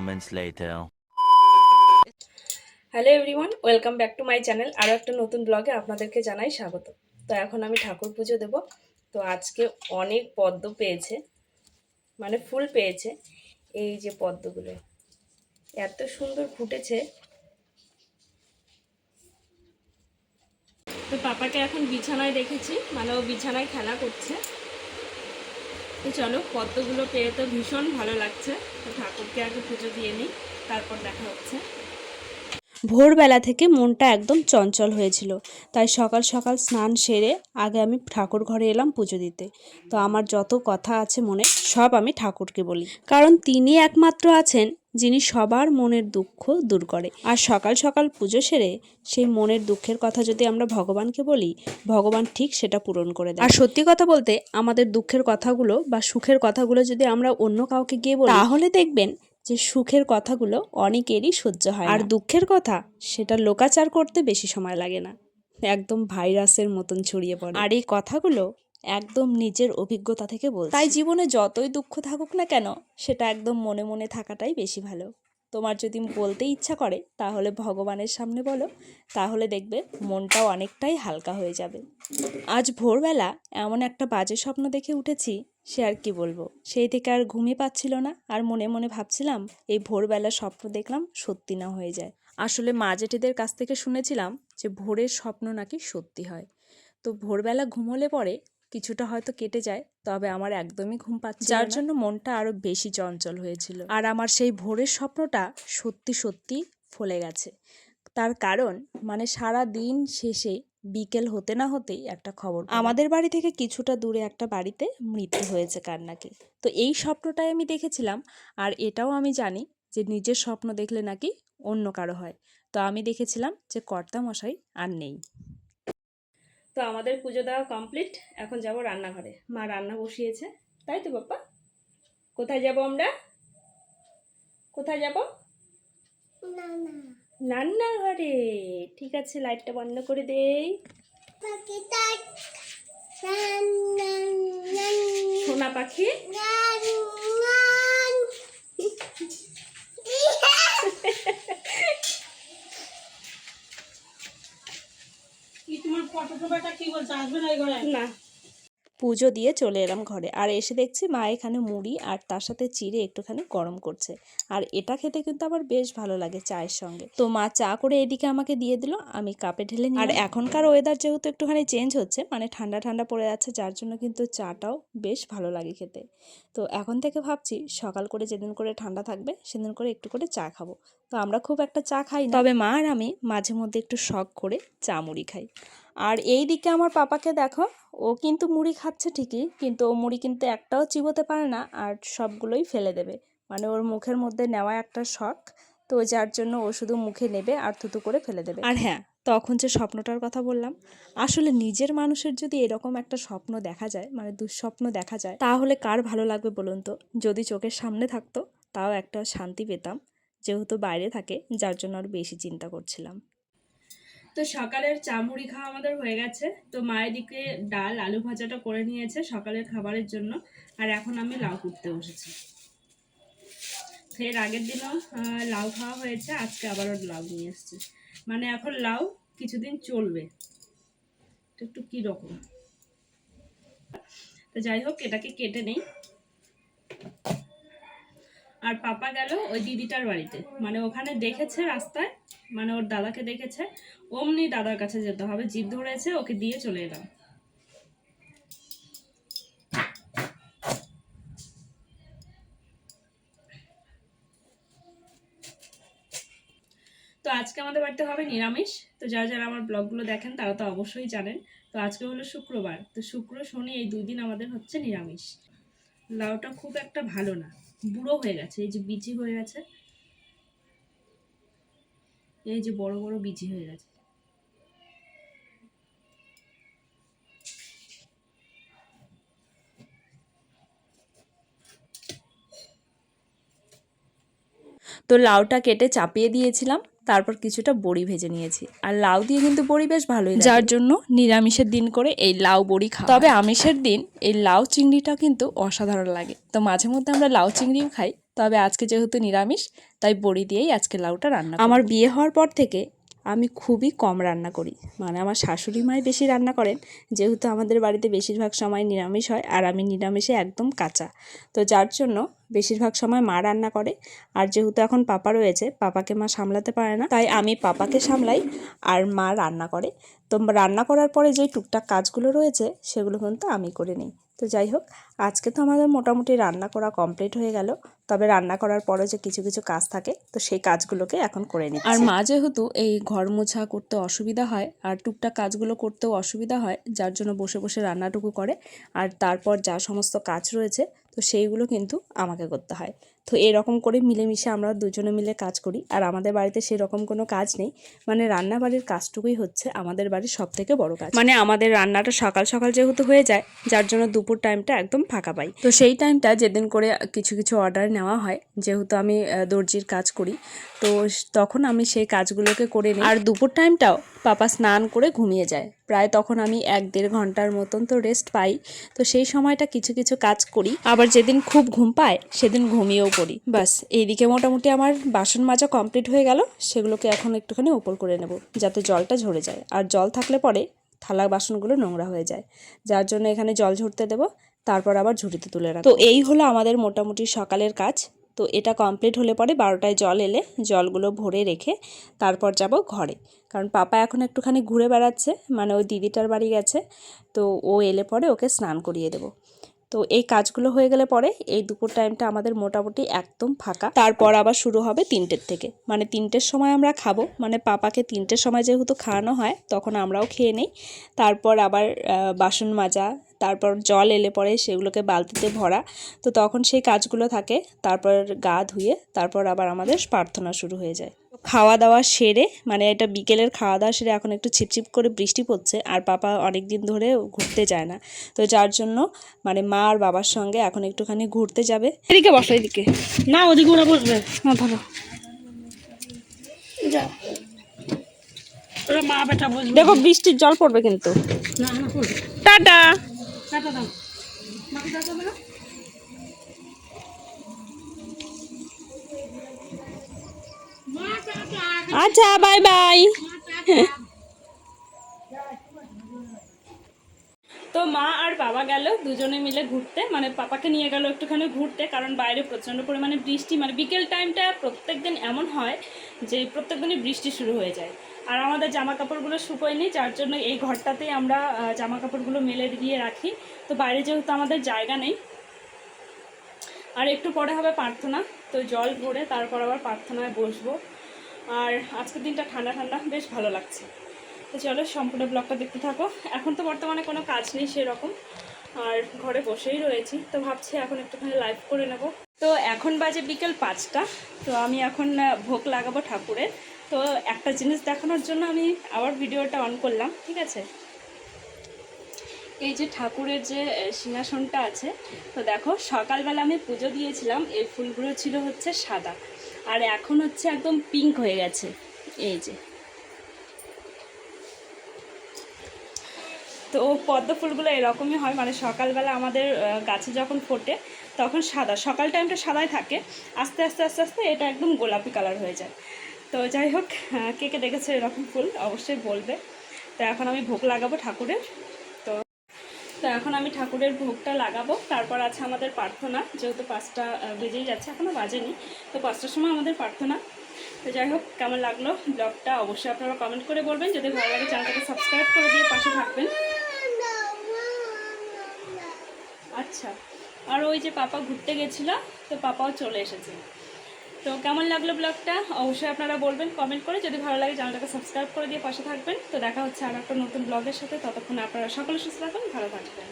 moments later. Hello everyone welcome back to my channel আরও একটা নতুন ব্লগে আপনাদেরকে জানাই স্বাগত। তো এখন আমি ঠাকুর পুজো দেব। তো আজকে অনেক পদ্ম পেয়েছে মানে ফুল পেয়েছে। এই যে পদ্মগুলো, এত সুন্দর ফুটেছে। তো পাপাকে এখন বিছানায় রেখেছি মানে ও বিছানায় খেলা করছে। তো চলো, পদ্মগুলো পেয়ে তো ভীষণ ভালো লাগছে। তো ঠাকুরকে আগে পুজো দিয়ে নিই, তারপর দেখা হচ্ছে। ভোরবেলা থেকে মনটা একদম চঞ্চল হয়েছিল। তাই সকাল সকাল স্নান সেরে আগে আমি ঠাকুর ঘরে এলাম পুজো দিতে। তো আমার যত কথা আছে মনে, সব আমি ঠাকুরকে বলি। কারণ তিনি একমাত্র আছেন যিনি সবার মনের দুঃখ দূর করে। আর সকাল সকাল পুজো সেরে সেই মনের দুঃখের কথা যদি আমরা ভগবানকে বলি, ভগবান ঠিক সেটা পূরণ করে দেয়। আর সত্যি কথা বলতে, আমাদের দুঃখের কথাগুলো বা সুখের কথাগুলো যদি আমরা অন্য কাউকে গিয়ে বলি, তাহলে দেখবেন যে সুখের কথাগুলো অনেকেরই সহ্য হয় আর দুঃখের কথা, সেটা লোকাচার করতে বেশি সময় লাগে না। একদম ভাইরাসের মতন ছড়িয়ে পড়ে। আর এই কথাগুলো একদম নিজের অভিজ্ঞতা থেকে বল তাই জীবনে যতই দুঃখ থাকুক না কেন, সেটা একদম মনে মনে থাকাটাই বেশি ভালো। তোমার যদি বলতে ইচ্ছা করে, তাহলে ভগবানের সামনে বলো, তাহলে দেখবে মনটাও অনেকটাই হালকা হয়ে যাবে। আজ ভোরবেলা এমন একটা বাজে স্বপ্ন দেখে উঠেছি সে আর কি বলব? সেই থেকে আর ঘুমিয়ে পাচ্ছিল না। আর মনে মনে ভাবছিলাম এই ভোরবেলা স্বপ্ন দেখলাম সত্যি না হয়ে যায়। আসলে মা জেঠিদের কাছ থেকে শুনেছিলাম যে ভোরের স্বপ্ন নাকি সত্যি হয়। তো ভোরবেলা ঘুমোলে পরে কিছুটা হয়তো কেটে যায় তবে আমার একদমই ঘুম পাচ্ছে যার জন্য মনটা আরও বেশি চঞ্চল হয়েছিল। আর আমার সেই ভোরের স্বপ্নটা সত্যি সত্যি ফলে গেছে। তার কারণ মানে সারা দিন শেষে বিকেল হতে না হতেই একটা খবর আমাদের বাড়ি থেকে কিছুটা দূরে একটা বাড়িতে মৃত্যু হয়েছে কান্নাকে। তো এই স্বপ্নটাই আমি দেখেছিলাম আর এটাও আমি জানি যে নিজের স্বপ্ন দেখলে নাকি অন্য কারও হয়। তো আমি দেখেছিলাম যে কর্তা মশাই আর নেই। তো আমাদের পুজো দেওয়া কমপ্লিট এখন যাব রান্নাঘরে। মা রান্না বসিয়েছে। তাই তো বাপ্পা? কোথায় যাব আমরা? কোথায় যাব? রান্নাঘরে। ঠিক আছে লাইটটা বন্ধ করে দেই। সোনা পাখি। কি তোমার ফটো কি বলছে? আসবে না এই ঘরে? না। পুজো দিয়ে চলে এলাম ঘরে। আর এসে দেখছি মা এখানে মুড়ি আর তার সাথে চিড়ে একটুখানি গরম করছে। আর এটা খেতে কিন্তু আবার বেশ ভালো লাগে চায়ের সঙ্গে। তো মা চা করে এদিকে আমাকে দিয়ে দিল, আমি কাপে ঢেলে আর এখনকার ওয়েদার যেহেতু একটুখানি চেঞ্জ হচ্ছে মানে ঠান্ডা ঠান্ডা পড়ে যাচ্ছে, যার জন্য কিন্তু চাটাও বেশ ভালো লাগে খেতে। তো এখন থেকে ভাবছি সকাল করে যেদিন করে ঠান্ডা থাকবে, সেদিন করে একটু করে চা খাব। তো আমরা খুব একটা চা খাই তবে মা আর আমি মাঝে মধ্যে একটু শখ করে চা মুড়ি খাই। আর এই দিকে আমার পাপাকে দেখো, ও কিন্তু মুড়ি খাচ্ছে ঠিকই, কিন্তু ও মুড়ি কিন্তু একটাও চিবোতে পারে না আর সবগুলোই ফেলে দেবে। মানে ওর মুখের মধ্যে নেওয়া একটা শখ, তো যার জন্য ও শুধু মুখে নেবে আর থুতু করে ফেলে দেবে। আর হ্যাঁ তখন যে স্বপ্নটার কথা বললাম, আসলে নিজের মানুষের যদি এরকম একটা স্বপ্ন দেখা যায় মানে দুঃস্বপ্ন দেখা যায়, তাহলে কার ভালো লাগবে বলুন তো? যদি চোখের সামনে থাকতো, তাও একটা শান্তি পেতাম, যেহেতু বাইরে থাকে, যার জন্য আর বেশি চিন্তা করছিলাম। তো সকালের চা মুড়ি খাওয়া আমাদের হয়ে গেছে। তো মায়ের দিকে ডাল, আলু ভাজাটা করে নিয়েছে সকালের খাবারের জন্য। আর এখন আমি লাউ কুটতে বসেছি। ফের আগের দিনও লাউ খাওয়া হয়েছে, আজকে আবারও লাউ নিয়ে এসছে। মানে এখন লাউ কিছুদিন চলবে। একটু কীরকম তো যাই হোক, এটাকে কেটে নেই। আর পাপা গেল ওই দিদিটার বাড়িতে। মানে ওখানে দেখেছে রাস্তায় মানে ওর দাদাকে দেখেছে, অমনি দাদার কাছে যেতে হবে জিদ ধরেছে, ওকে দিয়ে চলে এলাম। তো আজকে আমাদের বাড়িতে হবে নিরামিষ, তো যারা যারা আমার ব্লগগুলো দেখেন তারা তো অবশ্যই জানেন। তো আজকে হলো শুক্রবার, তো শুক্র, শনি এই দুই দিন আমাদের হচ্ছে নিরামিষ। লাউটা খুব একটা ভালো না, বুড়ো হয়ে গেছে, এই যে বিচি হয়ে গেছে। এই যে বড় বড় বিচি হয়ে গেছে। তো লাউটা কেটে চাপিয়ে দিয়েছিলাম তারপর কিছুটা বড়ি ভেজে নিয়েছি। আর লাউ দিয়ে কিন্তু বড়ি বেশ ভালোই যার জন্য নিরামিষের দিন করে এই লাউ বড়ি খাওয়া তবে আমিষের দিন এই লাউ চিংড়িটা কিন্তু অসাধারণ লাগে। তো মাঝে মধ্যে আমরা লাউ চিংড়িও খাই তবে আজকে যেহেতু নিরামিষ, তাই বড়ি দিয়েই আজকে লাউটা রান্না আমার বিয়ে হওয়ার পর থেকে আমি খুবই কম রান্না করি। মানে আমার শাশুড়ি মাই বেশি রান্না করেন, যেহেতু আমাদের বাড়িতে বেশিরভাগ সময় নিরামিষ হয় আর আমি নিরামিষে একদম কাঁচা। তো যার জন্য বেশিরভাগ সময় মা রান্না করে, আর যেহেতু এখন পাপা রয়েছে, পাপাকে মা সামলাতে পারে না, তাই আমি পাপাকে সামলাই আর মা রান্না করে। তো রান্না করার পরে যে টুকটাক কাজগুলো রয়েছে, সেগুলো কিন্তু আমি করে নিই। তো যাই হোক, আজকে তো আমাদের মোটামুটি রান্না করা কমপ্লিট হয়ে গেল। তবে রান্না করার পরে যে কিছু কিছু কাজ থাকে, তো সেই কাজগুলোকে এখন করে নিই আর মা যেহেতু এই ঘর মোছা করতে অসুবিধা হয়, আর টুকটাক কাজগুলো করতেও অসুবিধা হয়, যার জন্য বসে বসে রান্নাটুকু করে, আর তারপর যা সমস্ত কাজ রয়েছে, তো সেইগুলো কিন্তু আমাকে করতে হয়। তো এরকম করে মিলেমিশে আমরা দুজনে মিলে কাজ করি। আর আমাদের বাড়িতে সেরকম কোনো কাজ নেই। মানে রান্নাবাড়ির কাজটুকুই হচ্ছে আমাদের বাড়ির সব থেকে বড় কাজ। মানে আমাদের রান্নাটা সকাল সকাল যেহেতু হয়ে যায় যার জন্য দুপুর টাইমটা একদম ফাঁকা পাই। তো সেই টাইমটা যেদিন করে কিছু কিছু অর্ডার নেওয়া হয় যেহেতু আমি দর্জির কাজ করি তো তখন আমি সেই কাজগুলোকে করে নিই। আর দুপুর টাইমটাও পাপা স্নান করে ঘুমিয়ে যায়। প্রায় তখন আমি এক দেড় ঘণ্টার মতন তো রেস্ট পাই। তো সেই সময়টা কিছু কিছু কাজ করি। আবার যেদিন খুব ঘুম পায়, সেদিন ঘুমিয়েও পড়ি। বাস এইদিকে মোটামুটি আমার বাসন মাজা কমপ্লিট হয়ে গেল। সেগুলোকে এখন একটুখানি ওপর করে নেব, যাতে জলটা ঝরে যায়। আর জল থাকলে পরে থালা বাসনগুলো নোংরা হয়ে যায়। যার জন্য এখানে জল ঝরতে দেবো, তারপর আবার ঝুড়িতে তুলে রাখব। তো এই হলো আমাদের মোটামুটি সকালের কাজ। তো এটা কমপ্লিট হলে পরে বারোটায় জল এলে জলগুলো ভরে রেখে তারপর যাব ঘরে। কারণ পাপা এখন একটুখানি ঘুরে বেড়াচ্ছে মানে ওই দিদিটার বাড়ি গেছে, তো ও এলে পরে ওকে স্নান করিয়ে দেবো। তো এই কাজগুলো হয়ে গেলে পরে এই দুপুর টাইমটা আমাদের মোটামুটি একদম ফাঁকা। তারপর আবার শুরু হবে তিনটের থেকে। মানে তিনটের সময় আমরা খাব মানে পাপাকে তিনটের সময় যেহেতু খাওয়ানো হয়, তখন আমরাও খেয়ে নিই। তারপর আবার বাসন মাজা তারপর জল এলে পরে সেগুলোকে বালতিতে ভরা। তো তখন সেই কাজগুলো থাকে। তারপর গা ধুয়ে তারপর আবার আমাদের প্রার্থনা শুরু হয়ে যায়। খাওয়া দাওয়া সেরে মানে এটা বিকেলের খাওয়া দাওয়া সেরে এখন একটু ছিপছিপ করে বৃষ্টি পড়ছে আর পাপা অনেক দিন ধরে ঘুরতে যায় না। তো যার জন্য মানে মা আর বাবার সঙ্গে এখন একটুখানি ঘুরতে যাবে। এদিকে বসো এদিকে। না ওদিকে ওরা বসবে। হ্যাঁ ধরো। দেখো বৃষ্টির জল পড়বে কিন্তু। না না টাটা! টাটা দাও। মাকে দাও যাবে না আচ্ছা বাই বাই। তো মা আর বাবা গেল দুজনে মিলে ঘুরতে। মানে পাপাকে নিয়ে গেল একটুখানি ঘুরতে কারণ বাইরে প্রচণ্ড পরিমাণে বৃষ্টি। মানে বিকেল টাইমটা প্রত্যেক দিন এমন হয় যে প্রত্যেক দিনই বৃষ্টি শুরু হয়ে যায়। আর আমাদের জামা কাপড়গুলো শুকোয়নি, যার জন্য এই ঘরটাতেই আমরা জামা কাপড়গুলো মেলে দিয়ে রাখি। তো বাইরে যেহেতু আমাদের জায়গা নেই, আর একটু পরে হবে প্রার্থনা, তো জল ভরে তারপর আবার প্রার্থনায় বসবো। আর আজকের দিনটা ঠান্ডা ঠান্ডা, বেশ ভালো লাগছে। তো চলো, সম্পূর্ণ ব্লগটা দেখতে থাকো। এখন তো বর্তমানে কোনো কাজ নেই সেরকম, আর ঘরে বসেই রয়েছি। তো ভাবছি এখন একটুখানি লাইভ করে নেব। তো এখন বাজে বিকেল পাঁচটা, তো আমি এখন ভোগ লাগাবো ঠাকুরের। তো একটা জিনিস দেখানোর জন্য আমি আবার ভিডিওটা অন করলাম, ঠিক আছে? এই যে ঠাকুরের যে সিংহাসনটা আছে, তো দেখো সকালবেলা আমি পুজো দিয়েছিলাম, এই ফুলগুলো ছিল হচ্ছে সাদা। আর এখন হচ্ছে একদম পিঙ্ক হয়ে গেছে, এই যে। তো পদ্ম ফুলগুলো এরকমই হয় মানে সকালবেলা আমাদের গাছে যখন ফোটে তখন সাদা, সকাল টাইমটা সাদাই থাকে, আস্তে আস্তে আস্তে আস্তে এটা একদম গোলাপি কালার হয়ে যায়। তো যাই হোক আহ, কে কে দেখেছে এরকম ফুল অবশ্যই বলবে। তো এখন আমি ভোগ লাগাবো ঠাকুরের। তো তো এখন আমি ঠাকুরের ভোগটা লাগাবো। তারপর আছে আমাদের প্রার্থনা। যেহেতু পাঁচটা বেজেই যাচ্ছে এখনও বাজেনি। তো পাঁচটার সময় আমাদের প্রার্থনা। তো যাই হোক কেমন লাগল ব্লগটা অবশ্যই আপনারা কমেন্ট করে বলবেন। যদি ভালো লাগে চ্যানেলটাকে সাবস্ক্রাইব করে দিয়ে পাশে থাকবেন। আচ্ছা আর ওই যে পাপা ঘুরতে গেছিল তো পাপাও চলে এসেছে। তো কেমন লাগল ব্লগটা? অবশ্যই আপনারা বলবেন কমেন্ট করে। যদি ভালো লাগে, চ্যানেলটাকে সাবস্ক্রাইব করে দিয়ে পাশে থাকবেন। তো দেখা হচ্ছে আর একটা নতুন ব্লগের সাথে। ততক্ষণ আপনারা সকলে সুস্থ থাকুন, ভালো থাকবেন।